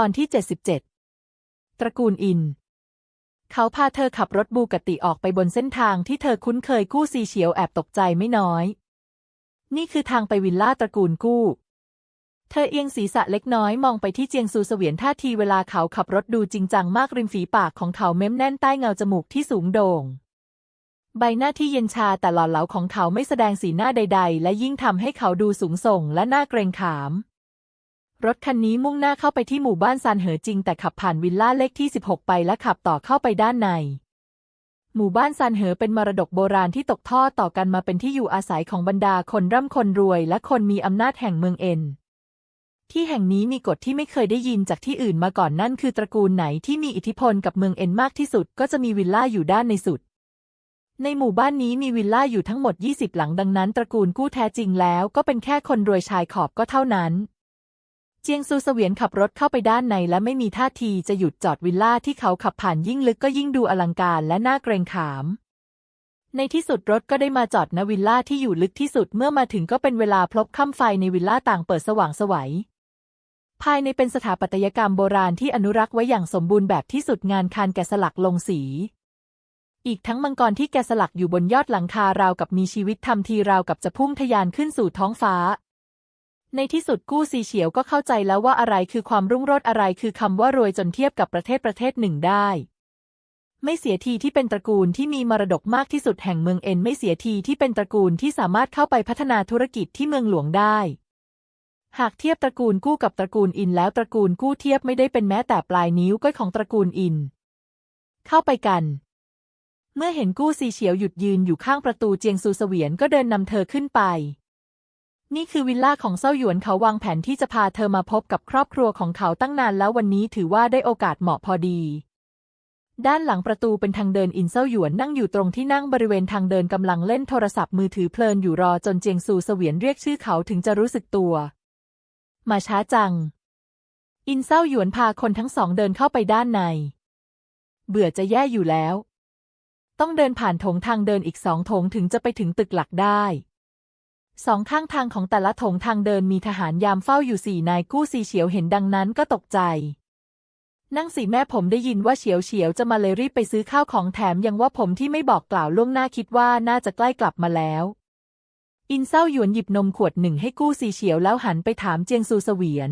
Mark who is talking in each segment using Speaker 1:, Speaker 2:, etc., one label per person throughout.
Speaker 1: ตอนที่ 77 ตระกูลอิน เขาพาเธอขับรถบูกติออกไปบนเส้นทางที่เธอคุ้นเคยกู้ซีเฉียวแอบตกใจไม่น้อย นี่คือทางไปวิลล่าตระกูลกู้ เธอเอียงศีรษะเล็กน้อยมองไปที่เจียงซูเสวียนท่าทีเวลาเขาขับรถดูจริงจังมากริมฝีปากของเขาเม้มแน่นใต้เงาจมูกที่สูงโด่ง ใบหน้าที่เย็นชาแต่หล่อเหลาของเขาไม่แสดงสีหน้าใด ๆ และยิ่งทำให้เขาดูสูงส่งและน่าเกรงขาม รถคันนี้มุ่งหน้าเข้าไปที่หมู่บ้านซานเหอจริง แต่ขับผ่านวิลล่าเลขที่ 16 ไปและขับต่อเข้าไปด้านใน หมู่บ้านซานเหอเป็นมรดกโบราณที่ตกทอดต่อกันมาเป็นที่อยู่อาศัยของบรรดาคนร่ำคนรวย และคนมีอำนาจแห่งเมืองเอ็น ที่แห่งนี้มีกฎที่ไม่เคยได้ยินจากที่อื่นมาก่อนนั่นคือตระกูลไหนที่มีอิทธิพลกับเมืองเอ็นมากที่สุด ก็จะมีวิลล่าอยู่ด้านในสุด ในหมู่บ้านนี้มีวิลล่าอยู่ทั้งหมด 20 หลังดังนั้น ตระกูลกู้แท้จริงแล้ว ก็เป็นแค่คนรวยชายขอบก็เท่านั้น เจียงซูเสวียนขับรถเข้าไปด้านในและไม่มีท่าทีจะหยุดจอดวิลล่าที่เขาขับผ่านยิ่งลึกก็ยิ่งดูอลังการและน่าเกรงขาม ในที่สุดรถก็ได้มาจอดณวิลล่าที่อยู่ลึกที่สุดเมื่อมาถึงก็เป็นเวลาพลบค่ำไฟในวิลล่าต่างเปิดสว่างสวัยภายในเป็นสถาปัตยกรรมโบราณที่อนุรักษ์ไว้อย่างสมบูรณ์แบบที่สุดงานคานแกะสลักลงสี อีกทั้งมังกรที่แกะสลักอยู่บนยอดหลังคาราวกับมีชีวิตทำทีราวกับจะพุ่งทะยานขึ้นสู่ท้องฟ้า ในที่สุดกู้ซีเฉียวก็เข้าใจแล้วว่าอะไรคือความรุ่งโรจน์อะไรคือคำว่ารวยจนเทียบกับประเทศประเทศหนึ่งได้ ไม่เสียทีที่เป็นตระกูลที่มีมรดกมากที่สุดแห่งเมืองเอ็นไม่เสียทีที่เป็นตระกูลที่สามารถเข้าไปพัฒนาธุรกิจที่เมืองหลวงได้ หากเทียบตระกูลกู้กับตระกูลอินแล้วตระกูลกู้เทียบไม่ได้เป็นแม้แต่ปลายนิ้วก้อยของตระกูลอิน เข้าไปกันเมื่อเห็นกู้ซีเฉียวหยุดยืนอยู่ข้างประตูเจียงซูเสวียนก็เดินนำเธอขึ้นไป นี่คือวิลล่าของเซาหยวนเขาวางแผนที่จะพาเธอมาพบกับครอบครัวของเขาตั้งนานแล้ววันนี้ถือว่าได้โอกาสเหมาะพอดี ด้านหลังประตูเป็นทางเดินอินเซาหยวนนั่งอยู่ตรงที่นั่งบริเวณทางเดินกำลังเล่นโทรศัพท์มือถือเพลินอยู่รอจนเจียงซูเสวียนเรียกชื่อเขาถึงจะรู้สึกตัว มาช้าจัง อินเซาหยวนพาคนทั้งสองเดินเข้าไปด้านใน เบื่อจะแย่อยู่แล้ว ต้องเดินผ่านโถงทางเดินอีกสองโถงถึงจะไปถึงตึกหลักได้ สองข้างทางของแต่ละโถงทางเดินมีทหารยามเฝ้าอยู่สี่นายกู้ซีเฉียวเห็นดังนั้นก็ตกใจ นั่งสิแม่ผมได้ยินว่าเฉียวเฉียวจะมาเลยรีบไปซื้อข้าวของแถมยังว่าผมที่ไม่บอกกล่าวล่วงหน้าคิดว่าน่าจะใกล้กลับมาแล้ว อินเศร้าหยวนหยิบนมขวดหนึ่งให้กู้ซีเฉียวแล้วหันไปถามเจียงซูเสวียน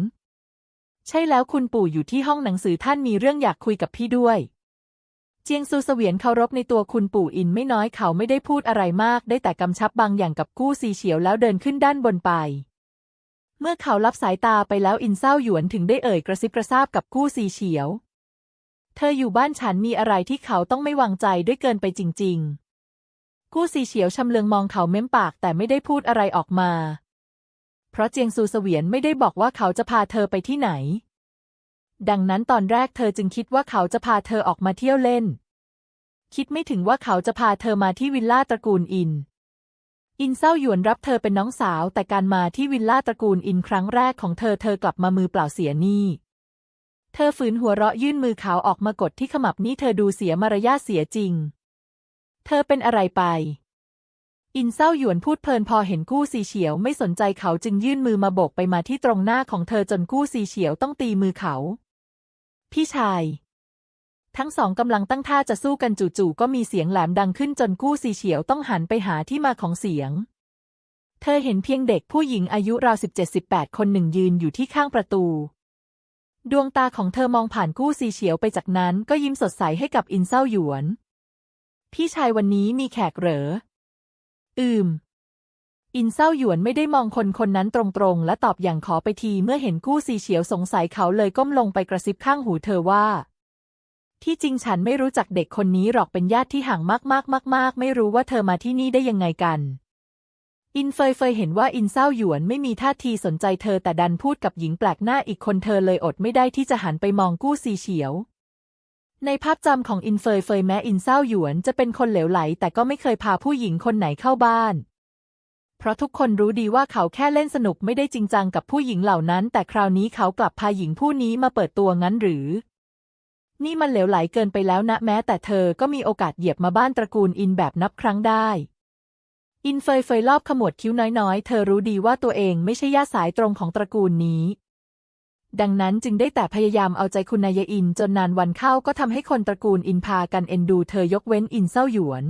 Speaker 1: ใช่แล้วคุณปู่อยู่ที่ห้องหนังสือท่านมีเรื่องอยากคุยกับพี่ด้วย เจียงซูเสวียนเคารพในตัวคุณปู่อินไม่น้อยเขาไม่ได้พูดอะไรมาก ได้แต่กำชับบางอย่างกับกู้ซีเฉียวแล้วเดินขึ้นด้านบนไป เมื่อเขารับสายตาไปแล้วอินเศร้าหยวนถึงได้เอ่ยกระซิบกระซาบกับกู้ซีเฉียว เธออยู่บ้านฉันมีอะไรที่เขาต้องไม่วางใจด้วยเกินไปจริง ๆ กู้ซีเฉียวชำเลืองมองเขาเม้มปากแต่ไม่ได้พูดอะไรออกมา เพราะเจียงซูเสวียนไม่ได้บอกว่าเขาจะพาเธอไปที่ไหน ดังนั้นตอนแรกเธอจึงคิดว่าเขาจะพาเธอออกมาเที่ยวเล่น คิดไม่ถึงว่าเขาจะพาเธอมาที่วิลล่าตระกูลอิน อินเศร้าหยวนรับเธอเป็นน้องสาว แต่การมาที่วิลล่าตระกูลอินครั้งแรกของเธอเธอกลับมามือเปล่าเสียนี้เธอฝืนหัวเราะยื่นมือขาวออกมากดที่ขมับนี่เธอดูเสียมารยาทเสียจริง เธอเป็นอะไรไป อินเศร้าหยวนพูดเพลินพอเห็นกู้ซีเฉียวไม่สนใจเขาจึงยื่นมือมาโบกไปมาที่ตรงหน้าของเธอจนกู้ซีเฉียวต้องตีมือเขา พี่ชาย ทั้งสองกำลังตั้งท่าจะสู้กันจู่ๆก็มีเสียงแหลมดังขึ้นจนกู้ซีเฉียวต้องหันไปหาที่มาของเสียง เธอเห็นเพียงเด็กผู้หญิงอายุราวสิบเจ็ดสิบแปดคนหนึ่งยืนอยู่ที่ข้างประตู ดวงตาของเธอมองผ่านกู้ซีเฉียวไปจากนั้นก็ยิ้มสดใสให้กับอินเศร้าหยวน พี่ชายวันนี้มีแขกเหรอ อืม อินเศร้าหยวนไม่ได้มองคนคนนั้นตรงๆ และตอบอย่างขอไปทีเมื่อเห็นกู้ซีเฉียวสงสัยเขาเลยก้มลงไปกระซิบข้างหูเธอว่า ที่จริงฉันไม่รู้จักเด็กคนนี้หรอกเป็นญาติที่ห่างมากๆมากๆ ไม่รู้ว่าเธอมาที่นี่ได้ยังไงกัน อินเฟยเฟยเห็นว่าอินเศร้าหยวนไม่มีท่าทีสนใจเธอแต่ดันพูดกับหญิงแปลกหน้าอีกคนเธอเลยอดไม่ได้ที่จะหันไปมองกู้ซีเฉียวในภาพจำของอินเฟยเฟยแม้อินเศร้าหยวนจะเป็นคนเหลวไหล แต่ก็ไม่เคยพาผู้หญิงคนไหนเข้าบ้าน เพราะทุกคนรู้ดีว่าเขาแค่เล่นสนุกไม่ได้จริงจังกับผู้หญิงเหล่านั้น แต่คราวนี้เขากลับพาหญิงผู้นี้มาเปิดตัวงั้นหรือ นี่มันเหลวไหลเกินไปแล้วนะแม้ แต่เธอก็มีโอกาสเหยียบมาบ้านตระกูลอินแบบนับครั้งได้อินเฟยเฟยรอบขมวดคิ้วน้อยๆ เธอรู้ดีว่าตัวเองไม่ใช่ญาติสายตรงของตระกูลนี้ ดังนั้นจึงได้แต่พยายามเอาใจคุณนายอินจนนานวันเข้าก็ทำให้คนตระกูลอินพากันเอ็นดูเธอยกเว้นอินเศร้าหยวน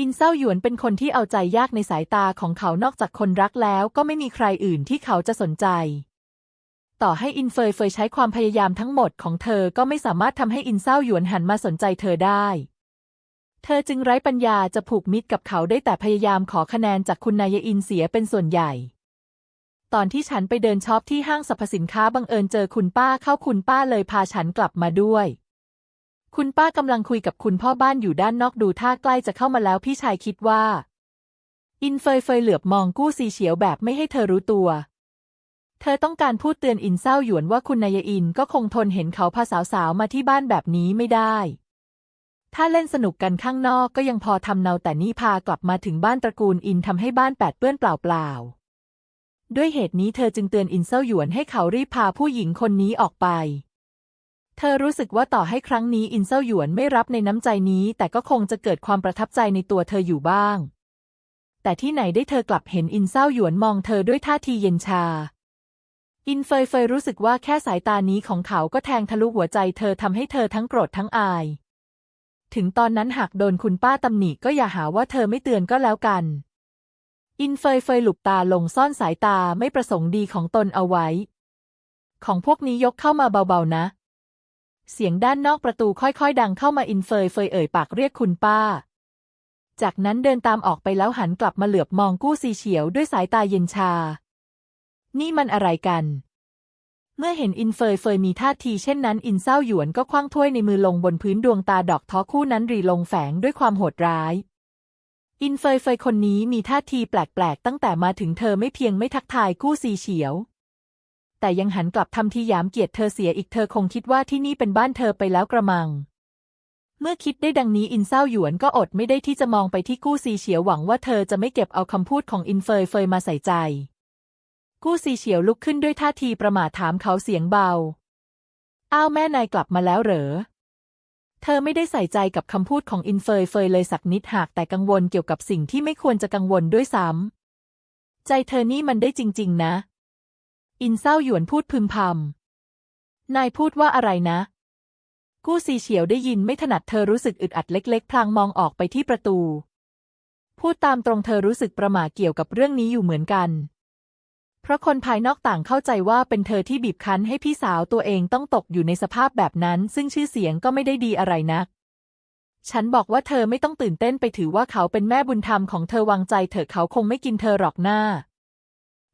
Speaker 1: อินเศร้าหยวนเป็นคนที่เอาใจยากในสายตาของเขานอกจากคนรักแล้วก็ไม่มีใครอื่นที่เขาจะสนใจ ต่อให้อินเฟยเฟยใช้ความพยายามทั้งหมดของเธอก็ไม่สามารถทำให้อินเศร้าหยวนหันมาสนใจเธอได้ เธอจึงไร้ปัญญาจะผูกมิตรกับเขาได้แต่พยายามขอคะแนนจากคุณนายอินเสียเป็นส่วนใหญ่ ตอนที่ฉันไปเดินช็อปที่ห้างสรรพสินค้าบังเอิญเจอคุณป้าเข้าคุณป้าเลยพาฉันกลับมาด้วย คุณป้ากำลังคุยกับคุณพ่อบ้านอยู่ด้านนอกดูท่าใกล้จะเข้ามาแล้วพี่ชายคิดว่า อินเฟยเฟยเหลือบมองกู้ซีเฉียวแบบไม่ให้เธอรู้ตัว เธอต้องการพูดเตือนอินเศร้าหยวนว่าคุณนายอินก็คงทนเห็นเขาพาสาวๆมาที่บ้านแบบนี้ไม่ได้ ถ้าเล่นสนุกกันข้างนอกก็ยังพอทำเนาแต่นี่พากลับมาถึงบ้านตระกูลอินทำให้บ้านแปดเปื้อนเปล่าๆด้วยเหตุนี้เธอจึงเตือนอินเศร้าหยวนให้เขารีบพาผู้หญิงคนนี้ออกไป เธอรู้สึกว่าต่อให้ครั้งนี้อินเศร้าหยวนไม่รับในน้ำใจนี้ แต่ก็คงจะเกิดความประทับใจในตัวเธออยู่บ้าง แต่ที่ไหนได้เธอกลับเห็นอินเศร้าหยวนมองเธอด้วยท่าทีเย็นชา อินเฟยเฟยรู้สึกว่าแค่สายตานี้ของเขาก็แทงทะลุหัวใจเธอทำให้เธอทั้งโกรธทั้งอาย ถึงตอนนั้นหากโดนคุณป้าตำหนิก็อย่าหาว่าเธอไม่เตือนก็แล้วกัน อินเฟยเฟยหลุบตาลงซ่อนสายตาไม่ประสงค์ดีของตนเอาไว้ ของพวกนี้ยกเข้ามาเบาๆนะ เสียงด้านนอกประตูค่อยๆ ดังเข้ามาอินเฟยเฟยเอ่ยปากเรียกคุณป้า จากนั้นเดินตามออกไปแล้วหันกลับมาเหลือบมองกู้ซีเฉียวด้วยสายตาเย็นชา นี่มันอะไรกัน เมื่อเห็นอินเฟยเฟยมีท่าทีเช่นนั้นอินเศร้าหยวนก็คว้างถ้วยในมือลงบนพื้นดวงตาดอกท้อคู่นั้นรีลงแฝงด้วยความโหดร้าย อินเฟยเฟยคนนี้มีท่าทีแปลกๆ ตั้งแต่มาถึงเธอไม่เพียงไม่ทักทายกู้ซีเฉียว แต่ยังหันกลับทำทีหยามเกียรติเธอเสียอีกเธอคงคิดว่าที่นี่เป็นบ้านเธอไปแล้วกระมัง เมื่อคิดได้ดังนี้อินเศร้าหยวนก็อดไม่ได้ที่จะมองไปที่กู้ซีเฉียวหวังว่าเธอจะไม่เก็บเอาคำพูดของอินเฟยเฟยมาใส่ใจ กู้ซีเฉียวลุกขึ้นด้วยท่าทีประม่าถามเขาเสียงเบา อ้าวแม่นายกลับมาแล้วเหรอเธอไม่ได้ใส่ใจกับคำพูดของอินเฟยเฟยเลยสักนิดหากแต่กังวลเกี่ยวกับสิ่งที่ไม่ควรจะกังวลด้วยซ้ำ ใจเธอนี่มันได้จริง ๆ นะ อินเศร้าหยวนพูดพึมพำ นายพูดว่าอะไรนะ กู้ซีเฉียวได้ยินไม่ถนัดเธอรู้สึกอึดอัดเล็ก ๆ พลางมองออกไปที่ประตู พูดตามตรงเธอรู้สึกประหม่าเกี่ยวกับเรื่องนี้อยู่เหมือนกัน เพราะคนภายนอกต่างเข้าใจว่าเป็นเธอที่บีบคั้นให้พี่สาวตัวเองต้องตกอยู่ในสภาพแบบนั้น ซึ่งชื่อเสียงก็ไม่ได้ดีอะไรนัก ฉันบอกว่าเธอไม่ต้องตื่นเต้นไปถือว่าเขาเป็นแม่บุญธรรมของเธอวางใจเถอะเขาคงไม่กินเธอหรอกหน้า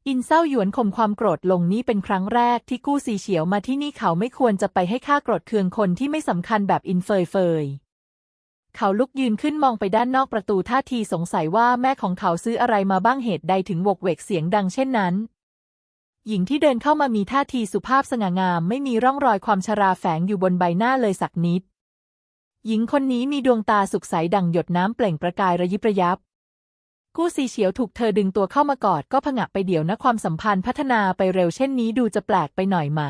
Speaker 1: อินเศร้าหยวนข่มความโกรธลงนี่เป็นครั้งแรกที่กู้ซีเฉียวมาที่นี่เขาไม่ควรจะไปให้ค่าโกรธเคืองคนที่ไม่สำคัญแบบอินเฟยเฟยเขาลุกยืนขึ้นมองไปด้านนอกประตูท่าทีสงสัยว่าแม่ของเขาซื้ออะไรมาบ้างเหตุใดถึงวกเวกเสียงดังเช่นนั้น หญิงที่เดินเข้ามามีท่าทีสุภาพสง่างามไม่มีร่องรอยความชราแฝงอยู่บนใบหน้าเลยสักนิด หญิงคนนี้มีดวงตาสุขใสดังหยดน้ำเปล่งประกายระยิบระยับ กู้ซีเฉียวถูกเธอดึงตัวเข้ามากอดก็ผงะไปเดี๋ยวนะความสัมพันธ์พัฒนาไปเร็วเช่นนี้ดูจะแปลกไปหน่อยไหม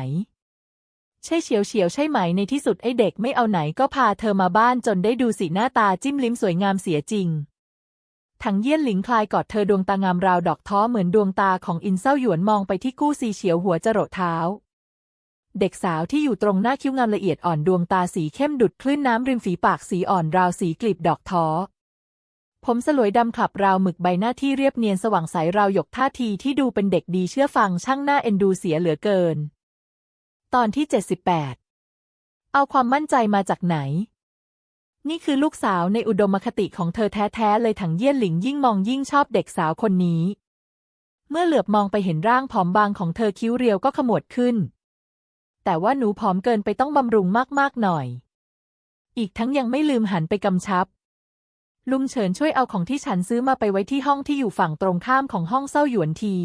Speaker 1: ใช่เฉียวเฉียวใช่ไหมในที่สุดไอเด็กไม่เอาไหนก็พาเธอมาบ้านจนได้ดูสีหน้าตาจิ้มลิ้มสวยงามเสียจริงถังเยี่ยนหลิงคลายกอดเธอดวงตางามราวดอกท้อเหมือนดวงตาของอินเศร้าหยวนมองไปที่กู้ซีเฉียวหัวจรดเท้า เด็กสาวที่อยู่ตรงหน้าคิ้วงามละเอียดอ่อนดวงตาสีเข้มดุดคลื่นน้ำริมฝีปากสีอ่อนราวสีกลีบดอกท้อ ผมสลวยดำขับราวหมึกใบหน้าที่เรียบเนียนสว่างใสราวหยกท่าทีที่ดูเป็นเด็กดีเชื่อฟังช่างหน้าเอ็นดูเสียเหลือเกิน ตอนที่ 78 เอาความมั่นใจมาจากไหน นี่คือลูกสาวในอุดมคติของเธอแท้ๆเลยถังเยี่ยนหลิงยิ่งมองยิ่งชอบเด็กสาวคนนี้ เมื่อเหลือบมองไปเห็นร่างผอมบางของเธอคิ้วเรียวก็ขมวดขึ้น แต่ว่าหนูผอมเกินไปต้องบำรุงมากๆหน่อย อีกทั้งยังไม่ลืมหันไปกำชับ ลุงเฉินช่วยเอาของที่ฉันซื้อมาไปไว้ที่ห้องที่อยู่ฝั่งตรงข้ามของห้องเศร้าหยวนที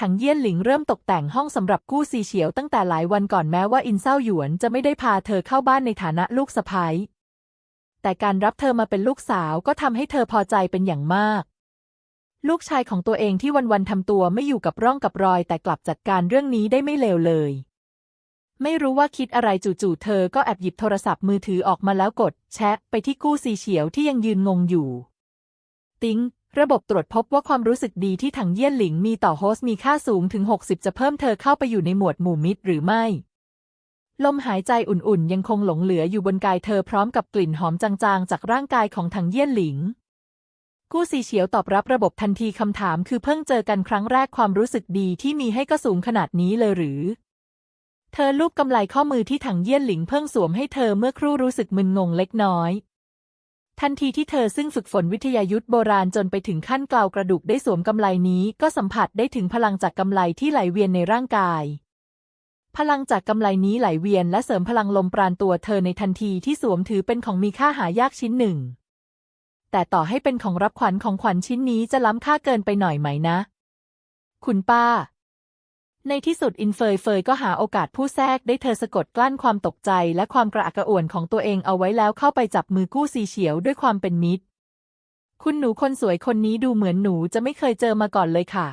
Speaker 1: ถังเยี่ยนหลิงเริ่มตกแต่งห้องสำหรับกู้ซีเฉียวตั้งแต่หลายวันก่อนแม้ว่าอินเศร้าหยวนจะไม่ได้พาเธอเข้าบ้านในฐานะลูกสะใภ้แต่การรับเธอมาเป็นลูกสาวก็ทำให้เธอพอใจเป็นอย่างมาก ลูกชายของตัวเองที่วันๆทำตัวไม่อยู่กับร่องกับรอยแต่กลับจัดการเรื่องนี้ได้ไม่เลวเลย ไม่รู้ว่าคิดอะไรจู่ๆเธอก็แอบหยิบโทรศัพท์มือถือออกมาแล้วกด แชะไปที่กู้ซีเฉียวที่ยังยืนงงอยู่ ติ๊งระบบตรวจพบว่าความรู้สึกดีที่ถังเยี่ยนหลิงมีต่อโฮสต์มีค่าสูงถึง 60 จะเพิ่มเธอเข้าไปอยู่ในหมวดหมู่มิตรหรือไม่ ลมหายใจอุ่นๆ ยังคงหลงเหลืออยู่บนกายเธอพร้อมกับกลิ่นหอมจางๆ จากร่างกายของถังเยี่ยนหลิง กู้ซีเฉียวตอบรับระบบทันทีคำถามคือเพิ่งเจอกันครั้งแรกความรู้สึกดีที่มีให้ก็สูงขนาดนี้เลยหรือ เธอลูบกำไลข้อมือที่ถังเยี่ยนหลิงเพิ่งสวมให้เธอเมื่อครู่รู้สึกมึนงงเล็กน้อย ทันทีที่เธอซึ่งฝึกฝนวิทยายุทธโบราณจนไปถึงขั้นกล่าวกระดูกได้สวมกำไลนี้ ก็สัมผัสได้ถึงพลังจากกำไลที่ไหลเวียนในร่างกายพลังจากกำไลนี้ไหลเวียนและเสริมพลังลมปราณตัวเธอในทันทีที่สวมถือเป็นของมีค่าหายากชิ้นหนึ่ง แต่ต่อให้เป็นของรับขวัญของขวัญชิ้นนี้จะล้ำค่าเกินไปหน่อยไหมนะ คุณป้า ในที่สุดอินเฟยเฟยก็หาโอกาสผู้แทรกได้เธอสะกดกลั้นความตกใจและความกระอักกระอ่วนของตัวเองเอาไว้แล้วเข้าไปจับมือกู้ซีเฉียวด้วยความเป็นมิตร คุณหนูคนสวยคนนี้ดูเหมือนหนูจะไม่เคยเจอมาก่อนเลยค่ะ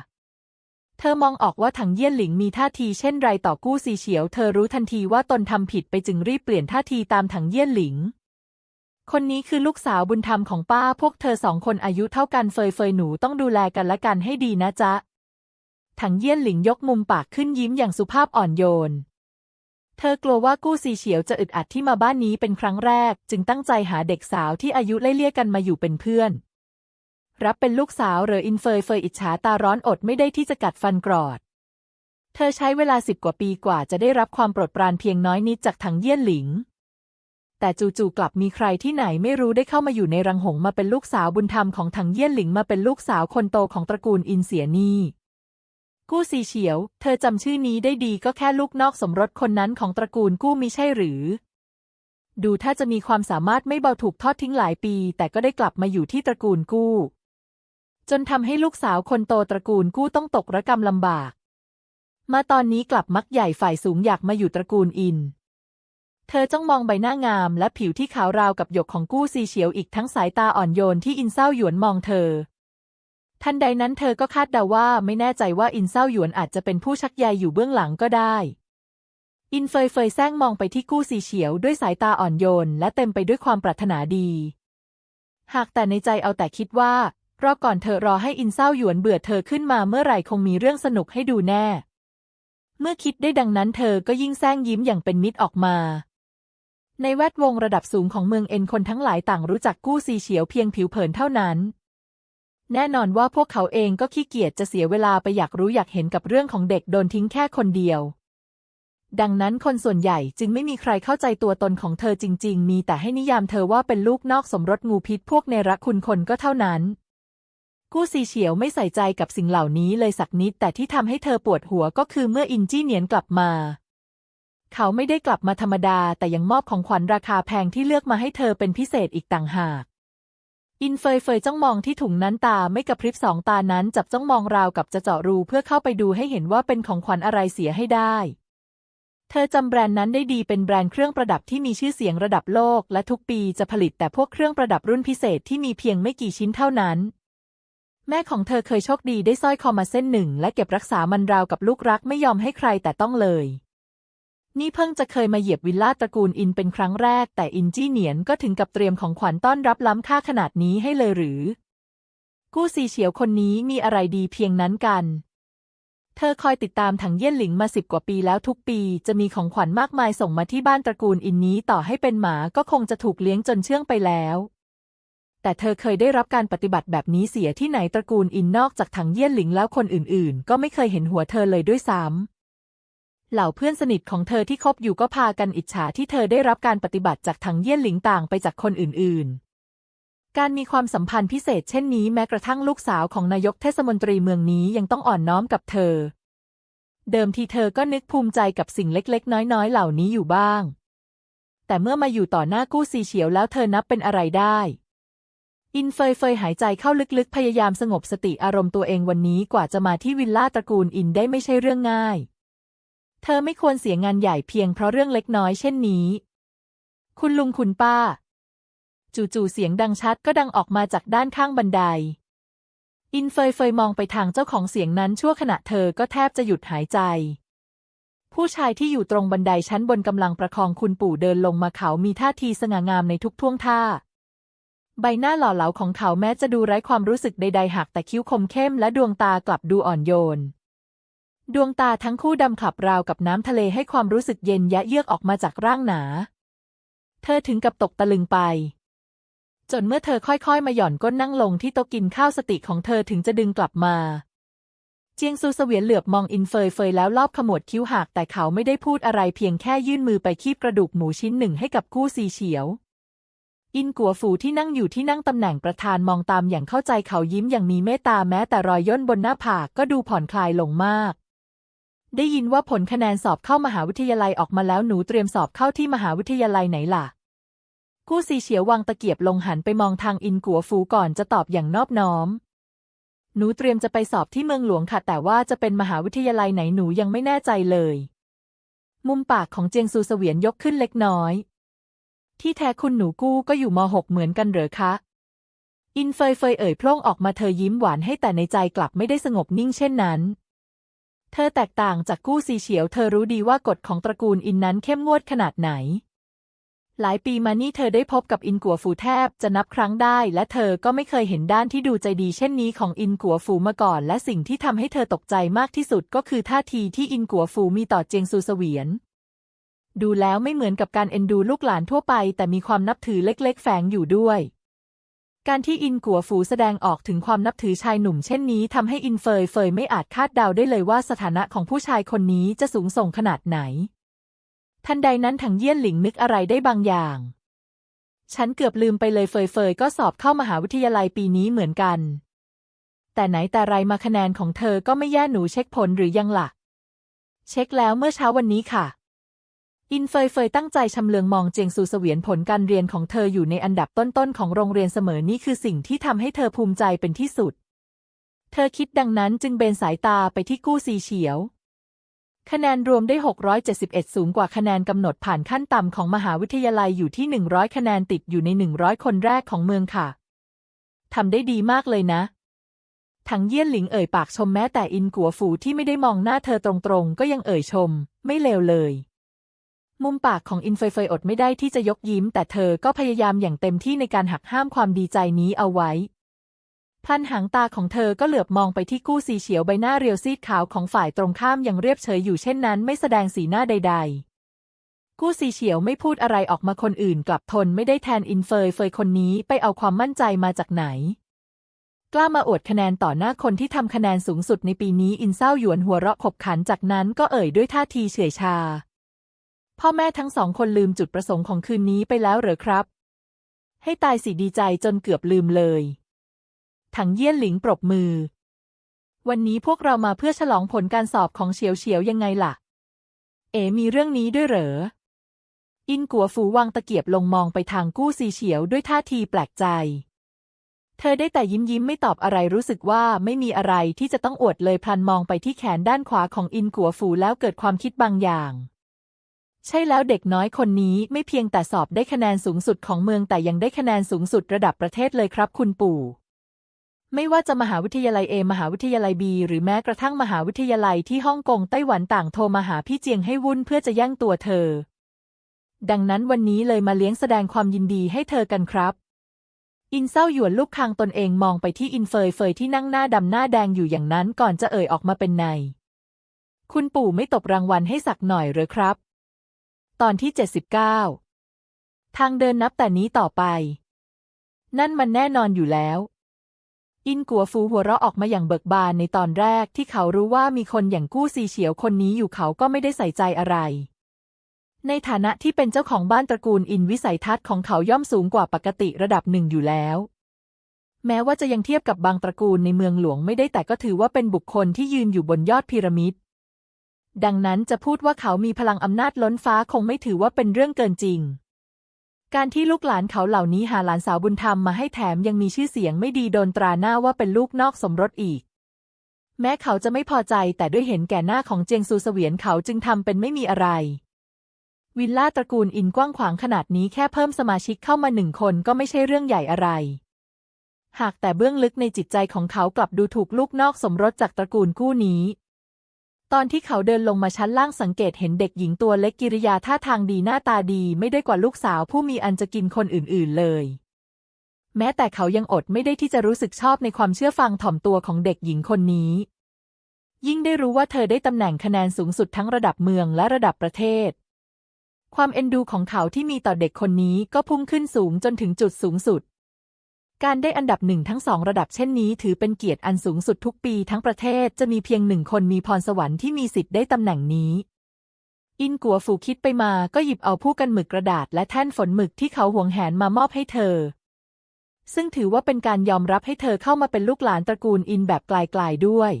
Speaker 1: เธอมองออกว่าถังเยี่ยนหลิงมีท่าทีเช่นไรต่อกู้ซีเฉียว เธอรู้ทันทีว่าตนทำผิดไปจึงรีบเปลี่ยนท่าทีตามถังเยี่ยนหลิง คนนี้คือลูกสาวบุญธรรมของป้าพวกเธอสองคนอายุเท่ากันเฟยเฟยหนูต้องดูแลกันและกันให้ดีนะจ๊ะ ถังเยี่ยนหลิงยกมุมปากขึ้นยิ้มอย่างสุภาพอ่อนโยน เธอกลัวว่ากู้ซีเฉียวจะอึดอัดที่มาบ้านนี้เป็นครั้งแรก จึงตั้งใจหาเด็กสาวที่อายุไล่เลี่ยกันมาอยู่เป็นเพื่อน รับเป็นลูกสาวเหรออินเฟยเฟยอิจฉาตาร้อนอดไม่ได้ที่จะกัดฟันกรอด เธอใช้เวลาสิบกว่าปีกว่าจะได้รับความโปรดปรานเพียงน้อยนิดจากถังเยี่ยนหลิงแต่จู่ๆกลับมีใครที่ไหนไม่รู้ได้เข้ามาอยู่ในรังหงมาเป็นลูกสาวบุญธรรมของถังเยี่ยนหลิงมาเป็นลูกสาวคนโตของตระกูลอินเสียนี่ กู้ซีเฉียว เธอจำชื่อนี้ได้ดีก็แค่ลูกนอกสมรสคนนั้นของตระกูลกู้มิใช่หรือ ดูถ้าจะมีความสามารถไม่เบาถูกทอดทิ้งหลายปี แต่ก็ได้กลับมาอยู่ที่ตระกูลกู้ จนทำให้ลูกสาวคนโตตระกูลกู้ต้องตกระกรรมลำบาก มาตอนนี้กลับมักใหญ่ฝ่ายสูงอยากมาอยู่ตระกูลอิน เธอจ้องมองใบหน้างามและผิวที่ขาวราวกับหยกของกู้ซีเฉียวอีกทั้งสายตาอ่อนโยนที่อินเศร้าหยวนมองเธอ ทันใดนั้นเธอก็คาดเดาว่าไม่แน่ใจว่าอินเศร้าหยวนอาจจะเป็นผู้ชักใยอยู่เบื้องหลังก็ได้ อินเฟยเฟยแซงมองไปที่กู้ซีเฉียวด้วยสายตาอ่อนโยน และเต็มไปด้วยความปรารถนาดี หากแต่ในใจเอาแต่คิดว่ารอก่อนเธอรอให้อินเศร้าหยวนเบื่อเธอขึ้นมาเมื่อไหร่คงมีเรื่องสนุกให้ดูแน่ เมื่อคิดได้ดังนั้นเธอก็ยิ่งแซงยิ้มอย่างเป็นมิตรออกมาในแวดวงระดับสูงของเมืองเอ็นคนทั้งหลายต่างรู้จักกู้ซีเฉียวเพียงผิวเผินเท่านั้น แน่นอนว่าพวกเขาเองก็ขี้เกียจจะเสียเวลาไปอยากรู้อยากเห็นกับเรื่องของเด็กโดนทิ้งแค่คนเดียว ดังนั้นคนส่วนใหญ่จึงไม่มีใครเข้าใจตัวตนของเธอจริง ๆ มีแต่ให้นิยามเธอว่าเป็นลูกนอกสมรสงูพิษพวกเนรักคุณคนก็เท่านั้น กู้ซีเฉียวไม่ใส่ใจกับสิ่งเหล่านี้เลยสักนิด แต่ที่ทำให้เธอปวดหัวก็คือเมื่ออินจี้เหนียนกลับมา เขาไม่ได้กลับมาธรรมดา แต่ยังมอบของขวัญราคาแพงที่เลือกมาให้เธอเป็นพิเศษอีกต่างหาก อินเฟยเฟยจ้องมองที่ถุงนั้นตาไม่กระพริบสองตานั้นจับจ้องมองราวกับจะเจาะรูเพื่อเข้าไปดูให้เห็นว่าเป็นของขวัญอะไรเสียให้ได้ เธอจำแบรนด์นั้นได้ดีเป็นแบรนด์เครื่องประดับที่มีชื่อเสียงระดับโลก และทุกปีจะผลิตแต่พวกเครื่องประดับรุ่นพิเศษที่มีเพียงไม่กี่ชิ้นเท่านั้น แม่ของเธอเคยโชคดีได้สร้อยคอมาเส้นหนึ่ง และเก็บรักษามันราวกับลูกรักไม่ยอมให้ใครแต่ต้องเลย นี่เพิ่งจะเคยมาเหยียบวิลล่าตระกูลอินเป็นครั้งแรก แต่อินจี้เหนียนก็ถึงกับเตรียมของขวัญต้อนรับล้ำค่าขนาดนี้ให้เลยหรือ กู้ซีเฉียวคนนี้มีอะไรดีเพียงนั้นกัน เธอคอยติดตามถังเยี่ยนหลิงมาสิบกว่าปีแล้วทุกปีจะมีของขวัญมากมายส่งมาที่บ้านตระกูลอินนี้ต่อให้เป็นหมาก็คงจะถูกเลี้ยงจนเชื่องไปแล้ว แต่เธอเคยได้รับการปฏิบัติแบบนี้เสียที่ไหนตระกูลอินนอกจากถังเยี่ยนหลิงแล้วคนอื่นๆ ก็ไม่เคยเห็นหัวเธอเลยด้วยซ้ำ เหล่าเพื่อนสนิทของเธอที่คบอยู่ก็พากันอิจฉาที่เธอได้รับการปฏิบัติจากถังเยี่ยนหลิงต่างไปจากคนอื่น ๆ การมีความสัมพันธ์พิเศษเช่นนี้แม้กระทั่งลูกสาวของนายกเทศมนตรีเมืองนี้ยังต้องอ่อนน้อมกับเธอ เดิมทีเธอก็นึกภูมิใจกับสิ่งเล็ก ๆ น้อย ๆ เหล่านี้อยู่บ้าง แต่เมื่อมาอยู่ต่อหน้ากู้ซีเฉียวแล้วเธอนับเป็นอะไรได้อินเฟยเฟยหายใจเข้าลึกๆ พยายามสงบสติอารมณ์ตัวเองวันนี้กว่าจะมาที่วิลล่าตระกูลอินได้ไม่ใช่เรื่องง่าย เธอไม่ควรเสียงานใหญ่เพียงเพราะเรื่องเล็กน้อยเช่นนี้ คุณลุงคุณป้า จู่ๆเสียงดังชัดก็ดังออกมาจากด้านข้างบันได อินเฟยเฟยมองไปทางเจ้าของเสียงนั้นชั่วขณะเธอก็แทบจะหยุดหายใจ ผู้ชายที่อยู่ตรงบันไดชั้นบนกำลังประคองคุณปู่เดินลงมาเขามีท่าทีสง่างามในทุกท่วงท่าใบหน้าหล่อเหลาของเขาแม้จะดูไร้ความรู้สึกใดๆหักแต่คิ้วคมเข้มและดวงตากลับดูอ่อนโยน ดวงตาทั้งคู่ดำขับราวกับน้ำทะเลให้ความรู้สึกเย็นยะเยือกออกมาจากร่างหนา เธอถึงกับตกตะลึงไป จนเมื่อเธอค่อยๆ มาหย่อนก้นนั่งลงที่โต๊ะกินข้าวสติของเธอถึงจะดึงกลับมา เจียงซูเสวียนเหลือบมองอินเฟยเฟยแล้วรอบขมวดคิ้วหักแต่เขาไม่ได้พูดอะไรเพียงแค่ยื่นมือไปคีบกระดูกหมูชิ้นหนึ่งให้กับกู้ซีเฉียว อินกัวฝูที่นั่งอยู่ที่นั่งตำแหน่งประธานมองตามอย่างเข้าใจเขายิ้มอย่างมีเมตตาแม้แต่รอยย่นบนหน้าผากก็ดูผ่อนคลายลงมาก ได้ยินว่าผลคะแนนสอบเข้ามหาวิทยาลัยออกมาแล้วหนูเตรียมสอบเข้าที่มหาวิทยาลัยไหนล่ะ กู้ซีเฉียววางตะเกียบลงหันไปมองทางอินกัวฟูก่อนจะตอบอย่างนอบน้อม หนูเตรียมจะไปสอบที่เมืองหลวงค่ะ แต่ว่าจะเป็นมหาวิทยาลัยไหนหนูยังไม่แน่ใจเลย มุมปากของเจียงซูเสวียนยกขึ้นเล็กน้อย ที่แท้คุณหนูกู้ก็อยู่มหกเหมือนกันเหรอคะ อินเฟยเฟยเอ่ยโพร่งออกมาเธอยิ้มหวานให้แต่ในใจกลับไม่ได้สงบนิ่งเช่นนั้น เธอแตกต่างจากกู้ซีเฉียว เธอรู้ดีว่ากฎของตระกูลอินนั้นเข้มงวดขนาดไหน หลายปีมานี่เธอได้พบกับอินกัวฟูแทบจะนับครั้งได้ และเธอก็ไม่เคยเห็นด้านที่ดูใจดีเช่นนี้ของอินกัวฟูมาก่อน และสิ่งที่ทำให้เธอตกใจมากที่สุดก็คือท่าทีที่อินกัวฟูมีต่อเจียงซูเสวียน ดูแล้วไม่เหมือนกับการเอ็นดูลูกหลานทั่วไป แต่มีความนับถือเล็ก ๆ แฝงอยู่ด้วย การที่อินกัวฟูแสดงออกถึงความนับถือชายหนุ่มเช่นนี้ทำให้อินเฟยเฟยไม่อาจคาดเดาได้เลยว่าสถานะของผู้ชายคนนี้จะสูงส่งขนาดไหน ทันใดนั้นถังเยี่ยนหลิงนึกอะไรได้บางอย่าง ฉันเกือบลืมไปเลยเฟยเฟยก็สอบเข้ามหาวิทยาลัยปีนี้เหมือนกัน แต่ไหนแต่ไรมาคะแนนของเธอก็ไม่แย่หนูเช็คผลหรือยังล่ะ เช็คแล้วเมื่อเช้าวันนี้ค่ะ อินเฟยเฟยตั้งใจชำเลืองมองเจียงซูเสวียนผลการเรียนของเธออยู่ในอันดับต้นๆของโรงเรียนเสมอนี่คือสิ่งที่ทำให้เธอภูมิใจเป็นที่สุด เธอคิดดังนั้นจึงเบนสายตาไปที่กู้ซีเฉียว คะแนนรวมได้ 671 สูงกว่าคะแนนกำหนดผ่านขั้นต่ำของมหาวิทยาลัยอยู่ที่ 100 คะแนนติดอยู่ใน 100 คนแรกของเมืองค่ะทำได้ดีมากเลยนะถังเยี่ยนหลิงเอ่ยปากชมแม้แต่อินกัวฝูที่ไม่ได้มองหน้าเธอตรงๆ ก็ยังเอ่ยชม ไม่เลวเลย มุมปากของอินเฟยเฟยอดไม่ได้ที่จะยกยิ้ม แต่เธอก็พยายามอย่างเต็มที่ในการหักห้ามความดีใจนี้เอาไว้พลันหางตาของเธอก็เหลือบมองไปที่กู้ซีเฉียวใบหน้าเรียวซีดขาวของฝ่ายตรงข้ามยังเรียบเฉยอยู่เช่นนั้น ไม่แสดงสีหน้าใด ๆ กู้ซีเฉียวไม่พูดอะไรออกมาคนอื่นกลับทนไม่ได้แทนอินเฟยเฟยคนนี้ไปเอาความมั่นใจมาจากไหน กล้ามาอวดคะแนนต่อหน้าคนที่ทำคะแนนสูงสุดในปีนี้อินเศร้าหยวนหัวเราะขบขันจากนั้นก็เอ่ยด้วยท่าทีเฉื่อยชา พ่อแม่ทั้งสองคนลืมจุดประสงค์ของคืนนี้ไปแล้วเหรอครับ ให้ตายสิดีใจจนเกือบลืมเลย ถังเยี่ยนหลิงปรบมือ วันนี้พวกเรามาเพื่อฉลองผลการสอบของเฉียวเฉียวยังไงล่ะ เอ๋มีเรื่องนี้ด้วยเหรอ อินกัวฟูวางตะเกียบลงมองไปทางกู้ซีเฉียวด้วยท่าทีแปลกใจ เธอได้แต่ยิ้มยิ้มไม่ตอบอะไรรู้สึกว่าไม่มีอะไรที่จะต้องอวดเลยพลันมองไปที่แขนด้านขวาของอินกัวฟูแล้วเกิดความคิดบางอย่าง ใช่แล้วเด็กน้อยคนนี้ไม่เพียงแต่สอบได้คะแนนสูงสุดของเมืองแต่ยังได้คะแนนสูงสุดระดับประเทศเลยครับคุณปู่ ไม่ว่าจะมหาวิทยาลัยเอมหาวิทยาลัยบีหรือแม้กระทั่งมหาวิทยาลัยที่ฮ่องกงไต้หวันต่างโทรมาหาพี่เจียงให้วุ่นเพื่อจะแย่งตัวเธอ ดังนั้นวันนี้เลยมาเลี้ยงแสดงความยินดีให้เธอกันครับ อินเศร้าหยวนลูกคางตนเองมองไปที่อินเฟยเฟยที่นั่งหน้าดำหน้าแดงอยู่อย่างนั้นก่อนจะเอ่ยออกมาเป็นใน คุณปู่ไม่ตบรางวัลให้สักหน่อยหรือครับ ตอนที่ 79 ทางเดินนับแต่นี้ต่อไป นั่นมันแน่นอนอยู่แล้ว อินกัวฟูหัวเราะออกมาอย่างเบิกบานในตอนแรกที่เขารู้ว่ามีคนอย่างกู้ซีเฉียวคนนี้อยู่เขาก็ไม่ได้ใส่ใจอะไร ในฐานะที่เป็นเจ้าของบ้านตระกูลอินวิสัยทัศน์ของเขาย่อมสูงกว่าปกติระดับหนึ่งอยู่แล้ว แม้ว่าจะยังเทียบกับบางตระกูลในเมืองหลวงไม่ได้แต่ก็ถือว่าเป็นบุคคลที่ยืนอยู่บนยอดพีระมิด ดังนั้นจะพูดว่าเขามีพลังอำนาจล้นฟ้าคงไม่ถือว่าเป็นเรื่องเกินจริง การที่ลูกหลานเขาเหล่านี้หาหลานสาวบุญธรรมมาให้แถมยังมีชื่อเสียงไม่ดีโดนตราหน้าว่าเป็นลูกนอกสมรสอีก แม้เขาจะไม่พอใจแต่ด้วยเห็นแก่หน้าของเจียงซูเสวียนเขาจึงทำเป็นไม่มีอะไร วิลล่าตระกูลอินกว้างขวางขนาดนี้แค่เพิ่มสมาชิกเข้ามาหนึ่งคนก็ไม่ใช่เรื่องใหญ่อะไรหากแต่เบื้องลึกในจิตใจของเขากลับดูถูกลูกนอกสมรสจากตระกูลคู่นี้ ตอนที่เขาเดินลงมาชั้นล่างสังเกตเห็นเด็กหญิงตัวเล็กกิริยาท่าทางดีหน้าตาดีไม่ได้กว่าลูกสาวผู้มีอันจะกินคนอื่นๆเลย แม้แต่เขายังอดไม่ได้ที่จะรู้สึกชอบในความเชื่อฟังถ่อมตัวของเด็กหญิงคนนี้ ยิ่งได้รู้ว่าเธอได้ตำแหน่งคะแนนสูงสุดทั้งระดับเมืองและระดับประเทศ ความเอ็นดูของเขาที่มีต่อเด็กคนนี้ก็พุ่งขึ้นสูงจนถึงจุดสูงสุด การได้อันดับหนึ่งทั้งสองระดับเช่นนี้ ถือเป็นเกียรติอันสูงสุดทุกปีทั้งประเทศจะมีเพียงหนึ่งคนมีพรสวรรค์ที่มีสิทธิ์ได้ตำแหน่งนี้ อินกัวฝูคิดไปมาก็หยิบเอาผู้กันหมึกกระดาษ และแท่นฝนหมึกที่เขาหวงแหนมามอบให้เธอ ซึ่งถือว่าเป็นการยอมรับให้เธอเข้ามาเป็นลูกหลานตระกูลอินแบบไกลๆด้วย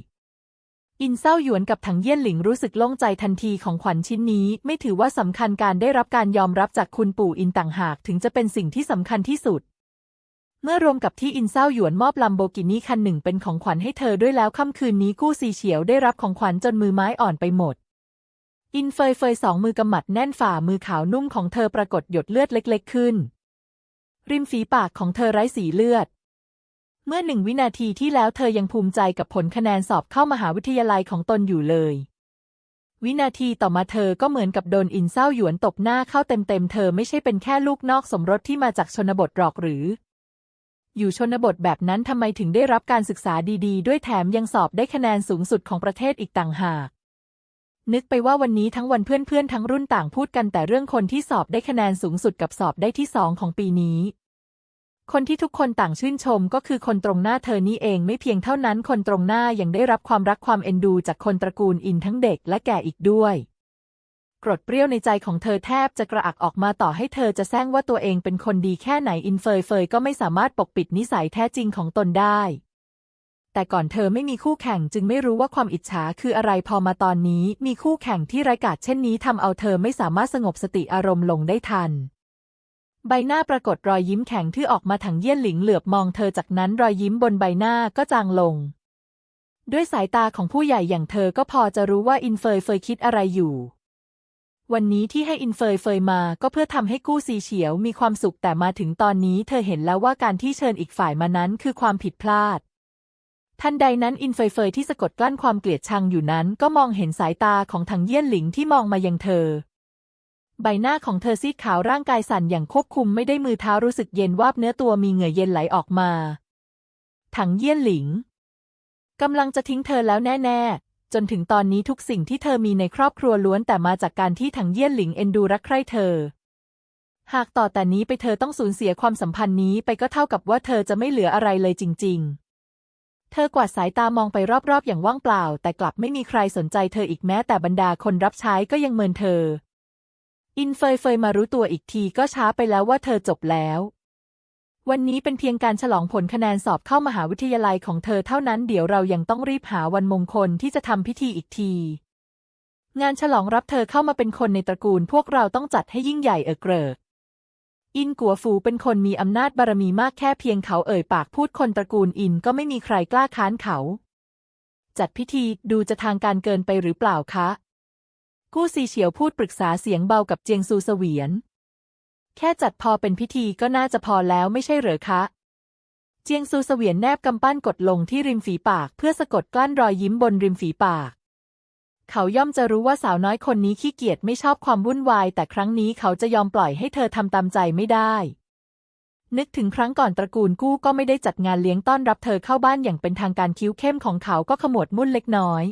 Speaker 1: อินเศร้าหยวนกับถังเยี่ยนหลิงรู้สึกโล่งใจทันทีของขวัญชิ้นนี้ ไม่ถือว่าสำคัญการได้รับการยอมรับจากคุณปู่อินต่างหากถึงจะเป็นสิ่งที่สำคัญที่สุด เมื่อรวมกับที่อินเศร้าหยวนมอบลัมโบกินี่คันหนึ่งเป็นของขวัญให้เธอด้วยแล้วค่ำคืนนี้กู้ซีเฉียวได้รับของขวัญจนมือไม้อ่อนไปหมด อินเฟยเฟยสองมือกำมัดแน่นฝ่ามือขาวนุ่มของเธอปรากฏหยดเลือดเล็ก ๆ ขึ้น ริมฝีปากของเธอไร้สีเลือด เมื่อหนึ่งวินาทีที่แล้วเธอยังภูมิใจกับผลคะแนนสอบเข้ามหาวิทยาลัยของตนอยู่เลยวินาทีต่อมาเธอก็เหมือนกับโดนอินเศร้าหยวนตบหน้าเข้าเต็มๆ เธอไม่ใช่เป็นแค่ลูกนอกสมรสที่มาจากชนบทหรอกหรือ อยู่ชนบทแบบนั้นทำไมถึงได้รับการศึกษาดีๆ ด้วยแถมยังสอบได้คะแนนสูงสุดของประเทศอีกต่างหาก นึกไปว่าวันนี้ทั้งวันเพื่อนๆ ทั้งรุ่นต่างพูดกันแต่เรื่องคนที่สอบได้คะแนนสูงสุดกับสอบได้ที่สองของปีนี้ คนที่ทุกคนต่างชื่นชมก็คือคนตรงหน้าเธอนี่เองไม่เพียงเท่านั้นคนตรงหน้ายังได้รับความรักความเอ็นดูจากคนตระกูลอินทั้งเด็กและแก่อีกด้วย กรดเปรี้ยวในใจของเธอแทบจะกระอักออกมาต่อให้เธอจะแซงว่าตัวเองเป็นคนดีแค่ไหนอินเฟยเฟยก็ไม่สามารถปกปิดนิสัยแท้จริงของตนได้ แต่ก่อนเธอไม่มีคู่แข่งจึงไม่รู้ว่าความอิจฉาคืออะไรพอมาตอนนี้ มีคู่แข่งที่ไร้กาจเช่นนี้ทำเอาเธอไม่สามารถสงบสติอารมณ์ลงได้ทัน ใบหน้าปรากฏรอยยิ้มแข็งที่ออกมาถังเยี่ยนหลิงเหลือบมองเธอจากนั้นรอยยิ้มบนใบหน้าก็จางลง ด้วยสายตาของผู้ใหญ่อย่างเธอก็พอจะรู้ว่าอินเฟยเฟยคิดอะไรอยู่ วันนี้ที่ให้อินเฟยเฟยมาก็เพื่อทำให้กู้ซีเฉียวมีความสุขแต่มาถึงตอนนี้เธอเห็นแล้วว่าการที่เชิญอีกฝ่ายมานั้นคือความผิดพลาด ทันใดนั้นอินเฟยเฟยที่สะกดกลั้นความเกลียดชังอยู่นั้นก็มองเห็นสายตาของถังเยี่ยนหลิงที่มองมายังเธอ ใบหน้าของเธอซีดขาวร่างกายสั่นอย่างควบคุมไม่ได้มือเท้ารู้สึกเย็นวาบเนื้อตัวมีเหงื่อเย็นไหลออกมาถังเยี่ยนหลิงกำลังจะทิ้งเธอแล้วแน่ ๆ จนถึงตอนนี้ทุกสิ่งที่เธอมีในครอบครัวล้วนแต่มาจากการที่ถังเยี่ยนหลิงเอ็นดูรักใคร่เธอ หากต่อแต่นี้ไปเธอต้องสูญเสียความสัมพันธ์นี้ไปก็เท่ากับว่าเธอจะไม่เหลืออะไรเลยจริง ๆ เธอกวาดสายตามองไปรอบๆ อย่างว่างเปล่า แต่กลับไม่มีใครสนใจเธออีกแม้แต่บรรดาคนรับใช้ก็ยังเมินเธอ อินเฟยเฟยมารู้ตัวอีกทีก็ช้าไปแล้วว่าเธอจบแล้ว วันนี้เป็นเพียงการฉลองผลคะแนนสอบเข้ามหาวิทยาลัยของเธอเท่านั้นเดี๋ยวเรายังต้องรีบหาวันมงคลที่จะทำพิธีอีกที งานฉลองรับเธอเข้ามาเป็นคนในตระกูลพวกเราต้องจัดให้ยิ่งใหญ่เออเกริกอินกัวฟูเป็นคนมีอำนาจบารมีมากแค่เพียงเขาเอ่ยปากพูดคนตระกูลอินก็ไม่มีใครกล้าค้านเขา จัดพิธีดูจะทางการเกินไปหรือเปล่าคะ กู้ซีเฉียวพูดปรึกษาเสียงเบากับเจียงซูเสวียน แค่จัดพอเป็นพิธีก็น่าจะพอแล้วไม่ใช่เหรอคะ เจียงซูเสวียนแนบกำปั้นกดลงที่ริมฝีปาก เพื่อสะกดกลั้นรอยยิ้มบนริมฝีปาก เขาย่อมจะรู้ว่าสาวน้อยคนนี้ขี้เกียจไม่ชอบความวุ่นวาย แต่ครั้งนี้เขาจะยอมปล่อยให้เธอทำตามใจไม่ได้ นึกถึงครั้งก่อนตระกูลกู้ก็ไม่ได้จัดงานเลี้ยงต้อนรับเธอเข้าบ้านอย่างเป็นทางการคิ้วเข้มของเขาก็ขมวดมุ่นเล็กน้อย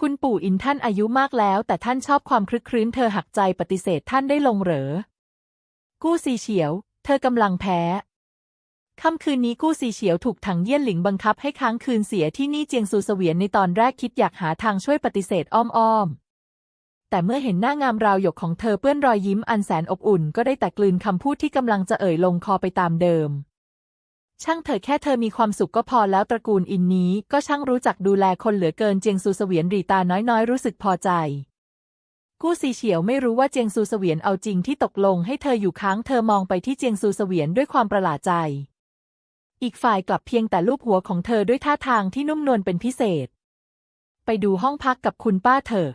Speaker 1: คุณปู่อินท่านอายุมากแล้ว แต่ท่านชอบความคลึกครื้นเธอหักใจปฏิเสธท่านได้ลงเหรอ กู้ซีเฉียว เธอกำลังแพ้ค่ำคืนนี้กู้ซีเฉียวถูกถังเยี่ยนหลิงบังคับให้ค้างคืนเสียที่นี่เจียงซูเสวียนในตอนแรกคิดอยากหาทางช่วยปฏิเสธอ้อมๆ แต่เมื่อเห็นหน้างามราวหยกของเธอเปื้อนรอยยิ้มอันแสนอบอุ่น ก็ได้แต่กลืนคำพูดที่กำลังจะเอ่ยลงคอไปตามเดิม ช่างเธอแค่เธอมีความสุขก็พอแล้วตระกูลอินนี้ ก็ช่างรู้จักดูแลคนเหลือเกินเจียงซูเสวียนรีตาน้อยๆ รู้สึกพอใจ กู้ซีเฉียวไม่รู้ว่าเจียงซูเสวียนเอาจริงที่ตกลงให้เธออยู่ค้างเธอมองไปที่เจียงซูเสวียนด้วยความประหลาดใจ อีกฝ่ายกลับเพียงแต่ลูบหัวของเธอด้วยท่าทางที่นุ่มนวลเป็นพิเศษ ไปดูห้องพักกับคุณป้าเถอะ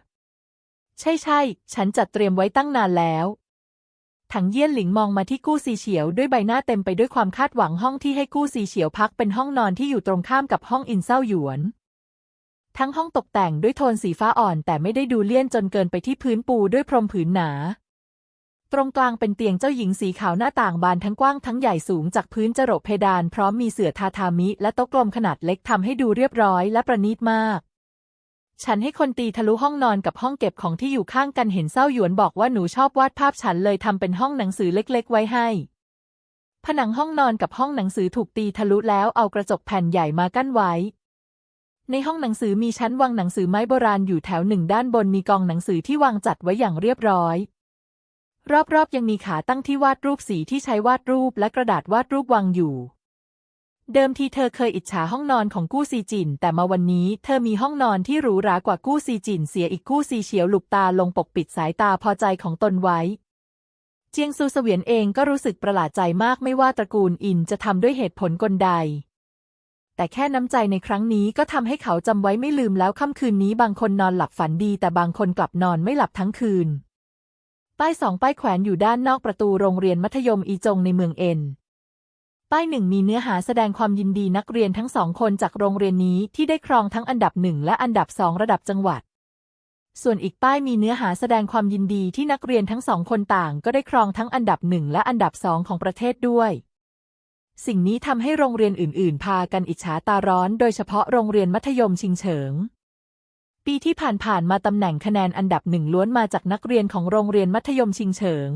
Speaker 1: ใช่ใช่ ฉันจัดเตรียมไว้ตั้งนานแล้วถังเยี่ยนหลิงมองมาที่กู้ซีเฉียวด้วยใบหน้าเต็มไปด้วยความคาดหวังห้องที่ให้กู้ซีเฉียวพักเป็นห้องนอนที่อยู่ตรงข้ามกับห้องอินเซาหยวน ทั้งห้องตกแต่งด้วยโทนสีฟ้าอ่อนแต่ไม่ได้ดูเลี่ยนจนเกินไปที่พื้นปูด้วยพรมผืนหนา ตรงกลางเป็นเตียงเจ้าหญิงสีขาวหน้าต่างบานทั้งกว้างทั้งใหญ่สูงจากพื้นจรดเพดานพร้อมมีเสื่อทาทามิและโต๊ะกลมขนาดเล็กทำให้ดูเรียบร้อยและประณีตมาก ฉันให้คนตีทะลุห้องนอนกับห้องเก็บของที่อยู่ข้างกันเห็นเศร้าหยวนบอกว่าหนูชอบวาดภาพฉันเลยทำเป็นห้องหนังสือเล็ก ๆ ไว้ให้ผนังห้องนอนกับห้องหนังสือถูกตีทะลุแล้วเอากระจกแผ่นใหญ่มากั้นไว้ ในห้องหนังสือมีชั้นวางหนังสือไม้โบราณอยู่แถวหนึ่งด้านบนมีกองหนังสือที่วางจัดไว้อย่างเรียบร้อย รอบๆยังมีขาตั้งที่วาดรูปสีที่ใช้วาดรูปและกระดาษวาดรูปวางอยู่ เดิมทีเธอเคยอิจฉาห้องนอนของกู้ซีจิน แต่มาวันนี้เธอมีห้องนอนที่หรูหรากว่ากู้ซีจิน เสียอีกกู้ซีเฉียวหลุบตาลงปกปิดสายตาพอใจของตนไว้ เจียงซูเสวียนเองก็รู้สึกประหลาดใจมากไม่ว่าตระกูลอินจะทำด้วยเหตุผลกลใด แต่แค่น้ำใจในครั้งนี้ก็ทำให้เขาจำไว้ไม่ลืมแล้วค่ำคืนนี้บางคนนอนหลับฝันดี แต่บางคนกลับนอนไม่หลับทั้งคืน ป้ายสองป้ายแขวนอยู่ด้านนอกประตูโรงเรียนมัธยมอีจงในเมืองเอ็น ป้ายหนึ่งมีเนื้อหาแสดงความยินดีนักเรียนทั้งสองคนจากโรงเรียนนี้ที่ได้ครองทั้งอันดับหนึ่งและอันดับสองระดับจังหวัด ส่วนอีกป้ายมีเนื้อหาแสดงความยินดีที่นักเรียนทั้งสองคนต่าง ก็ได้ครองทั้งอันดับหนึ่งและอันดับสองของประเทศด้วย สิ่งนี้ทำให้โรงเรียนอื่น ๆ พากันอิจฉาตาร้อน โดยเฉพาะโรงเรียนมัธยมชิงเฉิง ปีที่ผ่าน ๆ มาตำแหน่งคะแนนอันดับหนึ่งล้วนมาจากนักเรียนของโรงเรียนมัธยมชิงเฉิง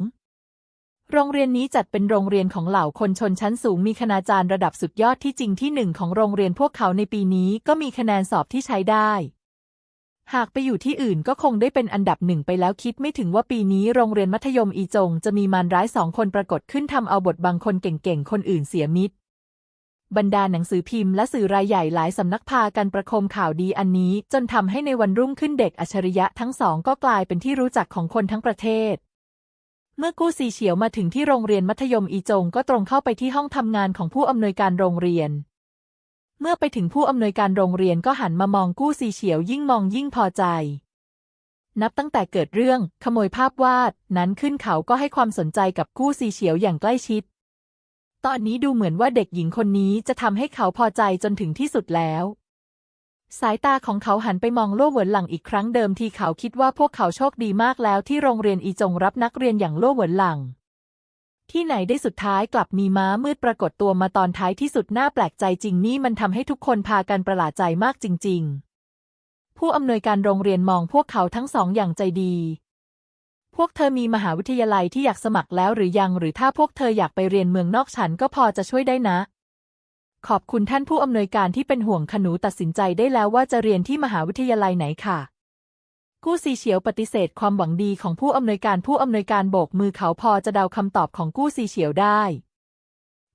Speaker 1: โรงเรียนนี้จัดเป็นโรงเรียนของเหล่าคนชนชั้นสูงมีคณาจารย์ระดับสุดยอดที่จริงที่หนึ่งของโรงเรียนพวกเขาในปีนี้ก็มีคะแนนสอบที่ใช้ได้ หากไปอยู่ที่อื่นก็คงได้เป็นอันดับหนึ่งไปแล้วคิดไม่ถึงว่าปีนี้โรงเรียนมัธยมอีจง จะมีมารร้ายสองคนปรากฏขึ้นทำเอาบทบางคนเก่งๆ คนอื่นเสียมิตร บรรดาหนังสือพิมพ์และสื่อรายใหญ่หลายสำนักพากันประโคมข่าวดีอันนี้ จนทำให้ในวันรุ่งขึ้นเด็กอัจฉริยะทั้งสองก็กลายเป็นที่รู้จักของคนทั้งประเทศ เมื่อกู้ซีเฉียวมาถึงที่โรงเรียนมัธยมอีจง ก็ตรงเข้าไปที่ห้องทำงานของผู้อำนวยการโรงเรียน เมื่อไปถึงผู้อำนวยการโรงเรียนก็หันมามองกู้ซีเฉียวยิ่งมองยิ่งพอใจ นับตั้งแต่เกิดเรื่องขโมยภาพวาด นั้นขึ้นเขาก็ให้ความสนใจกับกู้ซีเฉียวอย่างใกล้ชิด ตอนนี้ดูเหมือนว่าเด็กหญิงคนนี้จะทำให้เขาพอใจจนถึงที่สุดแล้ว สายตาของเขาหันไปมองโล่เหวินหลังอีกครั้งเดิมทีเขาคิดว่าพวกเขาโชคดีมากแล้วที่โรงเรียนอีจงรับนักเรียนอย่างโล่เหวินหลัง ที่ไหนได้สุดท้ายกลับมีม้ามืดปรากฏตัวมาตอนท้ายที่สุดน่าแปลกใจจริงนี่มันทำให้ทุกคนพากันประหลาดใจมากจริง ๆ ผู้อำนวยการโรงเรียนมองพวกเขาทั้งสองอย่างใจดี พวกเธอมีมหาวิทยาลัยที่อยากสมัครแล้วหรือยังหรือถ้าพวกเธออยากไปเรียนเมืองนอกฉันก็พอจะช่วยได้นะ ขอบคุณท่านผู้อำนวยการที่เป็นห่วงขนูตัดสินใจได้แล้วว่าจะเรียนที่มหาวิทยาลัยไหนค่ะ กู้ซีเฉียวปฏิเสธความหวังดีของผู้อำนวยการผู้อำนวยการโบกมือเขาพอจะเดาคำตอบของกู้ซีเฉียวได้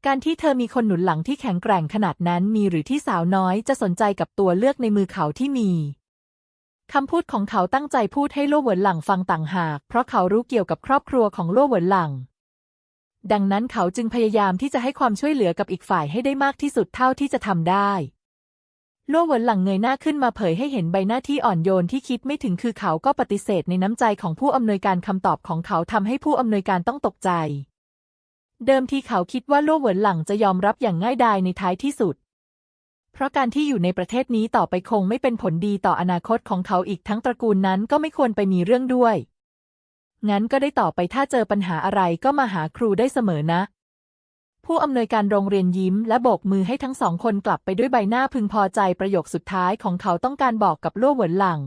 Speaker 1: การที่เธอมีคนหนุนหลังที่แข็งแกร่งขนาดนั้นมีหรือที่สาวน้อยจะสนใจกับตัวเลือกในมือเขาที่มีคำพูดของเขาตั้งใจพูดให้โล่เหวินหลังฟังต่างหาก เพราะเขารู้เกี่ยวกับครอบครัวของโล่เหวินหลัง ดังนั้นเขาจึงพยายามที่จะให้ความช่วยเหลือกับอีกฝ่ายให้ได้มากที่สุดเท่าที่จะทำได้ โล่เหวินหลังเงยหน้าขึ้นมาเผยให้เห็นใบหน้าที่อ่อนโยนที่คิดไม่ถึงคือเขาก็ปฏิเสธในน้ำใจของผู้อำนวยการคำตอบของเขาทำให้ผู้อำนวยการต้องตกใจ เดิมทีเขาคิดว่าโล่เหวินหลังจะยอมรับอย่างง่ายดายในท้ายที่สุด เพราะการที่อยู่ในประเทศนี้ต่อไปคงไม่เป็นผลดีต่ออนาคตของเขาอีกทั้งตระกูลนั้นก็ไม่ควรไปมีเรื่องด้วย งั้นก็ได้ต่อไปถ้าเจอปัญหาอะไรก็มาหาครูได้เสมอนะ ผู้อำนวยการโรงเรียนยิ้มและโบกมือให้ทั้งสองคนกลับไปด้วยใบหน้าพึงพอใจประโยคสุดท้ายของเขาต้องการบอกกับลั่วเหวินหลัง